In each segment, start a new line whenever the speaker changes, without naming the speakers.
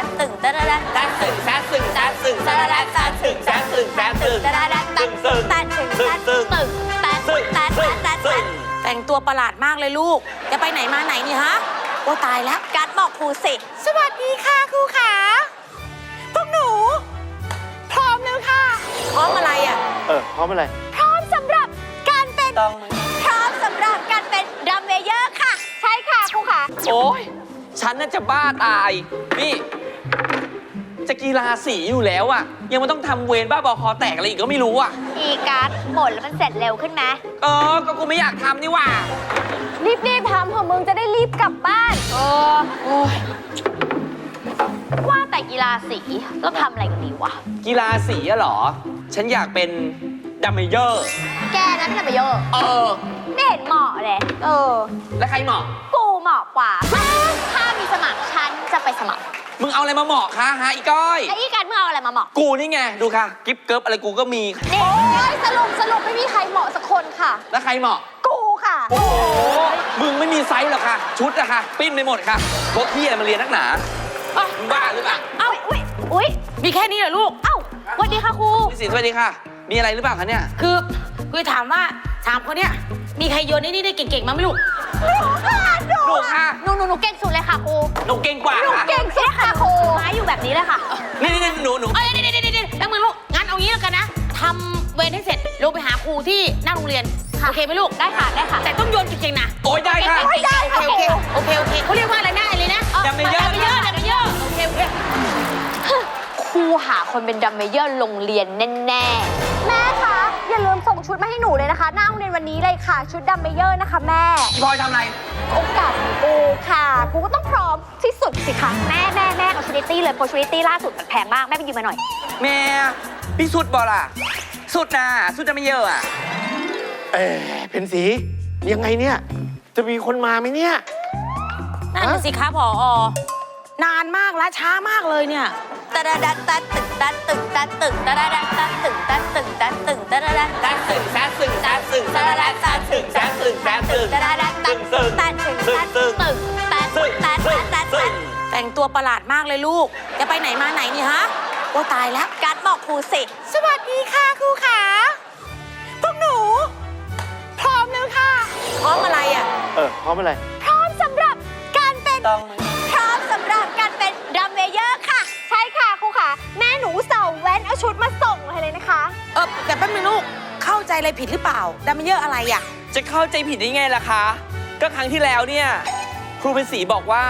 ตันตึงตะระระ
แซะสึงแซะสึงแซะสึงแซะแซะแซะสึงแซะสึงแซะสึง
ตะระระตัน
สึง
ตันตึงตันตึงตัน
สึง
ตัน
สึ
ตั
ง
นตัน
สึ
ตั
ง
น
แต่งตัวประหลาดมากเลยลูก จะไปไหนมาไหนนี่ฮะโอ้ตายแล้ว
การ์ดบอกครูสิ
สวัสดีค่ะครูขาพวกหนู พร้อมแล้วค่ะ พร้อมอะไรอะ
เออพร้อมอะไร
พร้อมสำหรับการเป็น
ต้อง
พร้อมสำหรับการเป็นดัมเมเยอร์ค่ะ ใช่ค่ะครูค่ะ
โอ้ยฉันน่าจะบ้าตาย นี่ จะกีฬาสีอยู่แล้วอะยังมันต้องทำเวรบ้าบอคอแตกอะไรอีกก็ไม่รู้อะ
อีการ์ดหมดแล้วมันเสร็จเร็วขึ้นไหม
เออ ก็กูไม่อยากทำนี่หว่า
รีบๆทำเถอะมึงจะได้รีบกลับบ้าน เออ
โอ้ย
ว่าแต่กีฬาสีเราทำอะไรกันดีวะ
กีฬาสีอะเหรอ ฉันอยากเป็นดัมเมเยอร์
แกนั้นดัมเมเยอร์
เออ
ไม่เห็นเหมาะเลย เออ
แล้วใครเหมาะ
กูเหมาะกว่า ถ้ามีสมัครฉันจะไปสมัคร
มึงเอาอะไรมาเหมาะคะฮะอีก้อย
แล้วอีการมึงเอาอะไรมาเหมาะ
กูนี่ไงดูค่ะกิฟเกิร์ฟอะไรกูก็มี
นี่สรุปสรุปไม่มีใครเหมาะสักคนค่ะ
แล้วใครเหมาะ
กูค่ะ
โอ้โหมึงไม่มีไซส์หรอกค่ะ ชุดอะค่ะ ปิ้นไปหมดค่ะพวกพี่อะไรมาเรียนนักหนามึงบ้าหรือเปล่า
เอ้าอุ้ยอุ้ย
มีแค่นี้เหรอลูก
เอ้าสวัสดีค่ะครู
พี่ศรีสวัสดีค่ะ มีอะไรหรือเปล่าคะเนี่ย
คือคือถามว่าสามคนเนี้ยมีใครโยนนี่นี่ได้เก่งๆมั้งไหมลูก
หนูค่ะ
หนูหนูหนู เก่งสุดเลยค่ะครู
หนูเก่งกว่า
หนู
ค่ะ
เก่งสุดค่ะครูไม้อยู่แบบนี้เลยค่ะ
นี่นี่นี่หนูหนู
เอ้ยเดี๋ยวเดี๋ยวเดี๋ยวเดี๋ยวแป๊บนึงลูกงั้นเอางี้แล้วกันนะทำเวรให้เสร็จลงไปหาครูที่หน้าโรงเรียน
ค่ะ
โอเคไหมลูก
ได้ค่ะได้ค่ะ
แต่ต้องโยนเก่งๆนะ
โอ้ยได้ค่ะ
โอ้ยได้
โอเคโอเคโอเคโอเคเขาเรียกว่าอะไรนะอะไรนะ
ดัมเมเยอร์
ดัมเมเยอร์ดัมเมเยอร์โอเคโอเค
ครูหาคนเป็นดัมเมเยอร์โรงเรียนแน่ๆแม่คะอย่าลืมส่งชุดมาให้หนูเลยนะคะหน้าโรงเรียนวันนี้เลยค่ะ ชุดดัมเมเยอร์นะคะ แม่
พี่พลอยทำอะไร
ค่ะ กูก็ต้องพร้อมที่สุดสิคะแม่แม่แม่เอาชูนิตี้เลยโพชูนิตี้ล่าสุดมันแพงมาก แม่ไปยืมมาหน่อย
แม่พี่สุดบอล่ะ สุดนะสุดจะไม่เยอะอะ
เอ๊ะเพนสียังไงเนี่ย จะมีคนมาไหมเนี่ย
นั่นน่ะสิคะผอ นานมากและช้ามากเลยเนี่ย
ตะระดัดตัดตึกตัดตึกตัดตึกตะระดัดตัดตึกตัดตึกตัดตึกตะระดัด
แซะสึงแซะสึงแซะสึงแซะแซะแซะสึงแซะสึงแซะสึง
ตะระดัดตัดตึกตัดตึกตัดตึกตัดตึกตัดตัดตัดตัด
แต่งตัวประหลาดมากเลยลูก จะไปไหนมาไหนนี่ฮะโอ้ตายแล้ว
การ์ดบอกครูสิ
สวัสดีค่ะครูขาพวกหนู พร้อมแล้วค่ะพร้อมอะไรอะ
เออพร้อมอะไร
พร้อมสำหรับการเป็น
ต้อง
พร้อมสำหรับการเป็นดัมเมเยอร์ แม่หนูเสาแว้นเอาชุดมาส่งให้เลยนะคะ
เออแต่แป๊บนึงลูกเข้าใจอะไรผิดหรือเปล่าดัมเมเยอร์อะไรอะ
จะเข้าใจผิดได้ไงล่ะคะ ก็ครั้งที่แล้วเนี่ย ครูเป็นศรีบอกว่า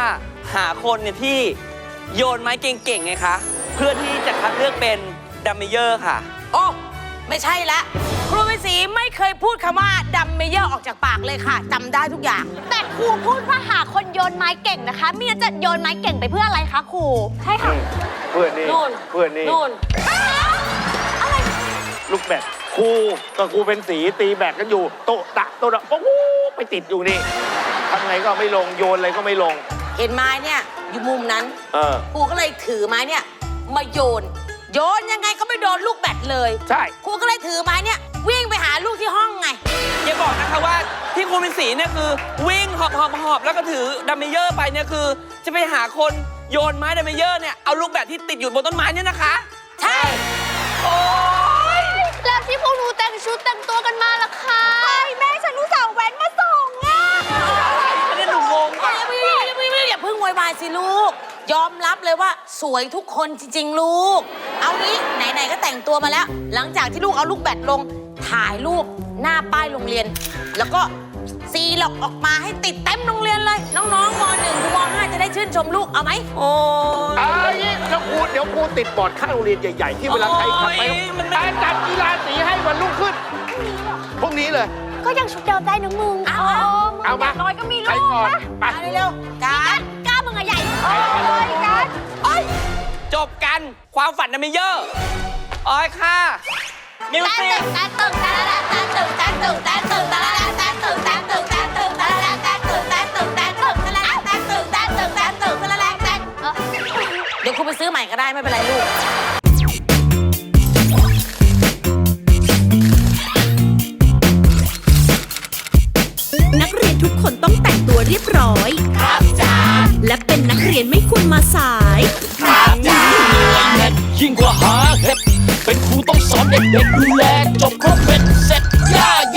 หาคนเนี่ยที่โยนไม้เก่งๆไงคะ เพื่อที่จะคัดเลือกเป็นดัมเมเยอร์ค่ะ
โอ้ไม่ใช่ละ ครูวิศรีไม่เคยพูดคำว่าดัมเมเยอร์ออกจากปากเลยค่ะจำได้ทุกอย่าง
แต่ครูพูดว่าหาคนโยนไม้เก่งนะคะไมีจะโยนไม้เก่งไปเพื่ออะไรคะครู ใช่ค่ะ
เพื่อนนี่
นู่น
เพื่อนนี่
นู่น
ลูกแบดครูกับครูเป็นสีตีแบดกันอยู่โตะตะโตะตะโอ้โหไปติดอยู่นี่ทำไงก็ไม่ลงโยนอะไรก็ไม่ลง
เห็นไม้เนี่ยอยู่มุมนั้น
เออ
ครูก็เลยถือไม้เนี่ยมาโยน โยนยังไงก็ไม่โดนลูกแบตเลย
ใช่
ครูก็เลยถือไม้เนี่ยวิ่งไปหาลูกที่ห้องไง
อย่าบอกนะคะว่าที่ครูเป็นศรีเนี่ยคือ วิ่งหอบหอบหอบแล้วก็ถือดัมเมเยอร์ไปเนี่ยคือ จะไปหาคน โยนไม้ดัมเมเยอร์เนี่ย เอาลูกแบบที่ติดอยู่บนต้นไม้เนี่ยนะคะ
ใช่
โอ้ย
แล้วที่พวกหนูแต่งชุดแต่งตัวกันมาล่ะคะใช่แม่ฉันรู้สาวแว้นมาส่งอะ
ไม่ได้หนูงง
เอ้
อะ
ยไม่ไม่ไม่ไม่อย่าเพิ่งโวยวายสิลูก ยอมรับเลยว่าสวยทุกคนจริง ๆ ลูก เอางี้ไหนๆก็แต่งตัวมาแล้ว หลังจากที่ลูกเอาลูกแบตลงถ่ายรูปหน้าป้ายโรงเรียน แล้วก็ ซีหลอกออกมาให้ติดเต็มโรงเรียนเลย น้องๆม .1 ถึงม .5 จะได้ชื่นชมลูกเอาไหม
โอ้ย
เอาอย่างนี้เดี๋ยวครูเดี๋ยวครูติดบอร์ดข้างโรงเรียนใหญ่ๆ ที่เวลาใครขับไป
โอ้ยมันไม่
แต่จัดกีฬาสีให้วันรุ่งขึ้นพรุ่งนี้เลย
ก็ยังชุดเดิมได้นะมึง
เอา
เอามา
น้อยก็มี
ใคร
ลูก
ก่อน
นะ
ไป
มาเร็วๆการ
กล้ามึงอะใหญ่โอ้ยกัน
จบกัน ความฝันดัมเมเยอร์อ้อยค่ะ มิว
แต่
สิ
ตึ
ก
กแต่ตึกแต่ละแต่ตึกแต่ตึกแต่ตึกแต่ละแต่ตึกแต่ตึก
ได้ไม่เป็นไรลูก
นักเรียนทุกคนต้องแต่งตัวเรียบร้อย ครับจ้าและเป็นนักเรียนไม่ควรมาสาย
ครับจ้า
เยิ่งกว่าหาเห็ดเป็นครูต้องสอนเด็กๆ